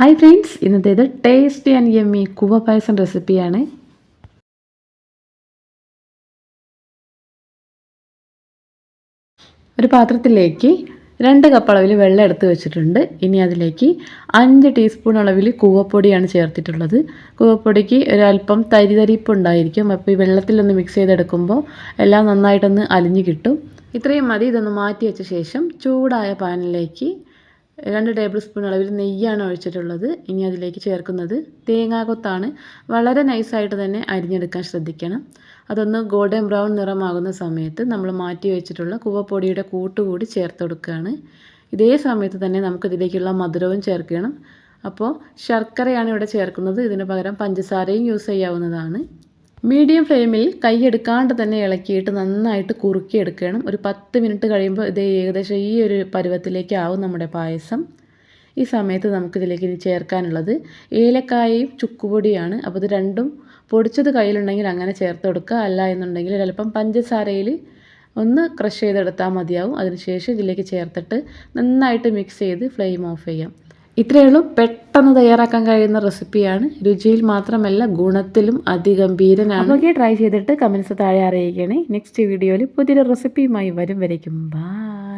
Hi friends ഇന്നത്തേത് tasty and yummy കുവ പായസം റെസിപ്പിയാണ് ഒരു പാത്രത്തിലേക്ക് രണ്ട് കപ്പ് അളവിൽ വെള്ളം എടുത്ത് വെച്ചിട്ടുണ്ട്. ഇനി അതിലേക്ക് അഞ്ച് ടീസ്പൂൺ അളവിൽ കൂവപ്പൊടിയാണ് ചേർത്തിട്ടുള്ളത്. കൂവപ്പൊടിക്ക് ഒരല്പം തരി തരിപ്പ് ഉണ്ടായിരിക്കും. അപ്പോൾ ഈ വെള്ളത്തിലൊന്ന് മിക്സ് ചെയ്തെടുക്കുമ്പോൾ എല്ലാം നന്നായിട്ടൊന്ന് അലിഞ്ഞ് കിട്ടും. ഇത്രയും മതി ഇതൊന്ന് മാറ്റി വെച്ച ശേഷം ചൂടായ പാനിലേക്ക് രണ്ട് ടേബിൾ സ്പൂൺ അളവിൽ നെയ്യാണ് ഒഴിച്ചിട്ടുള്ളത്. ഇനി അതിലേക്ക് ചേർക്കുന്നത് തേങ്ങാകൊത്താണ് വളരെ നൈസായിട്ട് തന്നെ അരിഞ്ഞെടുക്കാൻ ശ്രദ്ധിക്കണം. അതൊന്ന് ഗോൾഡൻ ബ്രൗൺ നിറമാകുന്ന സമയത്ത് നമ്മൾ മാറ്റി വെച്ചിട്ടുള്ള കുവപ്പൊടിയുടെ കൂട്ടുകൂടി ചേർത്ത് കൊടുക്കുകയാണ്. ഇതേ സമയത്ത് തന്നെ നമുക്കിതിലേക്കുള്ള മധുരവും ചേർക്കണം. അപ്പോൾ ശർക്കരയാണ് ഇവിടെ ചേർക്കുന്നത്. ഇതിന് പകരം പഞ്ചസാരയും യൂസ് ചെയ്യാവുന്നതാണ്. മീഡിയം ഫ്ലെയിമിൽ കൈയെടുക്കാണ്ട് തന്നെ ഇളക്കിയിട്ട് നന്നായിട്ട് കുറുക്കിയെടുക്കണം. ഒരു പത്ത് മിനിറ്റ് കഴിയുമ്പോൾ ഇത് ഏകദേശം ഈ ഒരു പരുവത്തിലേക്കാവും നമ്മുടെ പായസം. ഈ സമയത്ത് നമുക്കിതിലേക്ക് ഇനി ചേർക്കാനുള്ളത് ഏലക്കായയും ചുക്കുപൊടിയാണ്. അപ്പോൾ ഇത് രണ്ടും പൊടിച്ചത് കയ്യിലുണ്ടെങ്കിൽ അങ്ങനെ ചേർത്ത് കൊടുക്കുക. അല്ല എന്നുണ്ടെങ്കിൽ ചിലപ്പം പഞ്ചസാരയിൽ ഒന്ന് ക്രഷ് ചെയ്തെടുത്താൽ മതിയാവും. അതിനുശേഷം ഇതിലേക്ക് ചേർത്തിട്ട് നന്നായിട്ട് മിക്സ് ചെയ്ത് ഫ്ലെയിം ഓഫ് ചെയ്യാം. ഇത്രയേ ഉള്ളൂ. പെട്ടെന്ന് തയ്യാറാക്കാൻ കഴിയുന്ന റെസിപ്പിയാണ്. രുചിയിൽ മാത്രമല്ല ഗുണത്തിലും അതിഗംഭീരനാണ്. ഓക്കെ ട്രൈ ചെയ്തിട്ട് കമൻസ് താഴെ അറിയിക്കണേ. നെക്സ്റ്റ് വീഡിയോയിൽ പുതിയൊരു റെസിപ്പിയുമായി വരും. വരയ്ക്കും. ബായ്